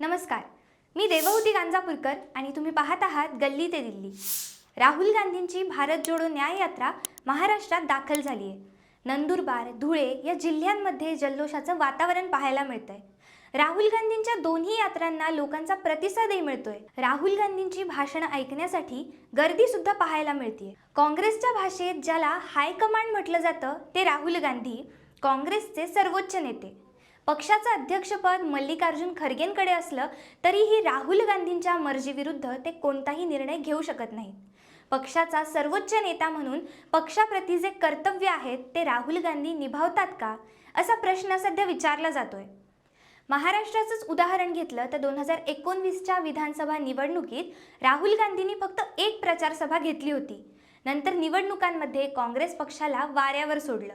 नमस्कार. मी देवहूती गांजापूरकर आणि तुम्ही पाहत आहात गल्ली ते दिल्ली. राहुल गांधींची भारत जोडो न्याय यात्रा महाराष्ट्रात दाखल झाली आहे नंदुरबार धुळे या जिल्ह्यांमध्ये जल्लोषाचं वातावरण पाहायला मिळतंय. राहुल गांधींच्या दोन्ही यात्रांना लोकांचा प्रतिसादही मिळतोय. राहुल गांधींची भाषणं ऐकण्यासाठी गर्दी सुद्धा पाहायला मिळते काँग्रेसच्या भाषेत ज्याला हायकमांड म्हटलं जातं ते राहुल गांधी काँग्रेसचे सर्वोच्च नेते. पक्षाचं अध्यक्षपद मल्लिकार्जुन खरगेंकडे असलं तरीही राहुल गांधींच्या मर्जीविरुद्ध ते कोणताही निर्णय घेऊ शकत नाहीत. पक्षाचा सर्वोच्च नेता म्हणून पक्षाप्रती जे कर्तव्य आहेत ते राहुल गांधी निभावतात का? असा प्रश्न सध्या विचारला जातोय. महाराष्ट्राचंच उदाहरण घेतलं तर दोन हजार एकोणवीसच्या विधानसभा निवडणुकीत राहुल गांधींनी फक्त एक प्रचार सभा घेतली होती. नंतर निवडणुकांमध्ये काँग्रेस पक्षाला वाऱ्यावर सोडलं.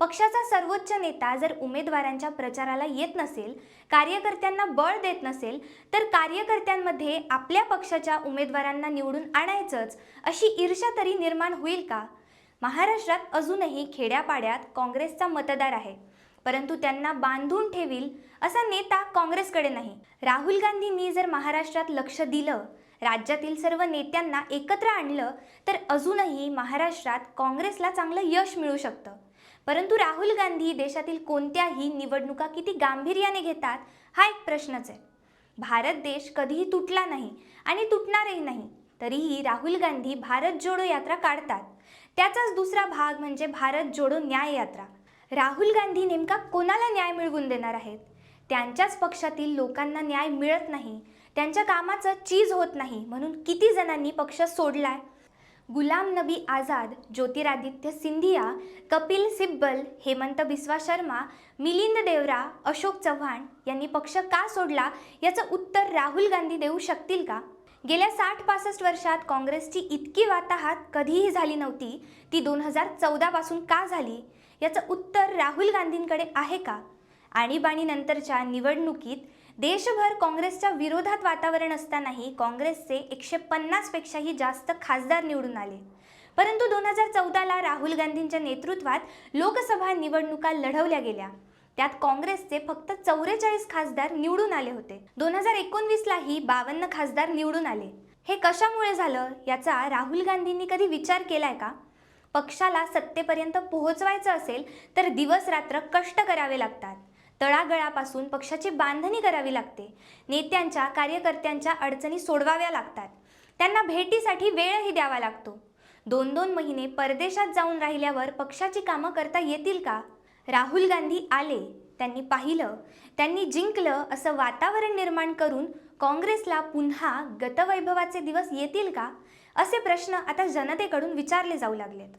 पक्षाचा सर्वोच्च नेता जर उमेदवारांच्या प्रचाराला येत नसेल कार्यकर्त्यांना बळ देत नसेल तर कार्यकर्त्यांमध्ये आपल्या पक्षाच्या उमेदवारांना निवडून आणायचंच अशी ईर्ष्या तरी निर्माण होईल का? महाराष्ट्रात अजूनही खेड्यापाड्यात काँग्रेसचा मतदार आहे परंतु त्यांना बांधून ठेवील असा नेता काँग्रेसकडे नाही. राहुल गांधींनी जर महाराष्ट्रात लक्ष दिलं राज्यातील सर्व नेत्यांना एकत्र आणलं तर अजूनही महाराष्ट्रात काँग्रेसला चांगलं यश मिळू शकतं. परंतु राहुल गांधी देशातील कोणत्याही निवडणुका किती गांभीर्याने घेतात हा एक प्रश्नच आहे. भारत देश कधीही तुटला नाही आणि तुटणारही नाही तरीही राहुल गांधी भारत जोडो यात्रा काढतात. त्याचाच दुसरा भाग म्हणजे भारत जोडो न्याय यात्रा. राहुल गांधी नेमका कोणाला न्याय मिळवून देणार आहेत? त्यांच्याच पक्षातील लोकांना न्याय मिळत नाही त्यांच्या कामाचं चीज होत नाही म्हणून किती जणांनी पक्ष सोडलाय? गुलाम नबी आझाद ज्योतिरादित्य सिंधिया कपिल सिब्बल हेमंत बिस्वा शर्मा मिलिंद देवरा अशोक चव्हाण यांनी पक्ष का सोडला याचं उत्तर राहुल गांधी देऊ शकतील का? गेल्या साठ पासष्ट वर्षात काँग्रेसची इतकी वाताहात कधीही झाली नव्हती ती दोन हजार चौदापासून का झाली? याचं उत्तर राहुल गांधींकडे आहे का? आणीबाणीनंतरच्या निवडणुकीत देशभर काँग्रेसच्या विरोधात वातावरण असतानाही काँग्रेसचे एकशे पन्नासपेक्षाही जास्त खासदार निवडून आले. परंतु दोन हजार चौदाला राहुल गांधींच्या नेतृत्वात लोकसभा निवडणुका लढवल्या गेल्या. त्यात काँग्रेसचे फक्त चौवेचाळीस खासदार निवडून आले होते. दोन हजार एकोणवीसलाही बावन्न खासदार निवडून आले. हे कशामुळे झालं? याचा राहुल गांधींनी कधी विचार केलाय का? पक्षाला सत्तेपर्यंत पोहोचवायचं असेल तर दिवस रात्र कष्ट करावे लागतात. तळागळापासून पक्षाची बांधणी करावी लागते. नेत्यांच्या कार्यकर्त्यांच्या अडचणी सोडवाव्या लागतात. त्यांना भेटीसाठी वेळही द्यावा लागतो. दोन दोन महिने परदेशात जाऊन राहिल्यावर पक्षाची कामं करता येतील का? राहुल गांधी आले त्यांनी पाहिलं त्यांनी जिंकलं असं वातावरण निर्माण करून काँग्रेसला पुन्हा गतवैभवाचे दिवस येतील का? असे प्रश्न आता जनतेकडून विचारले जाऊ लागलेत.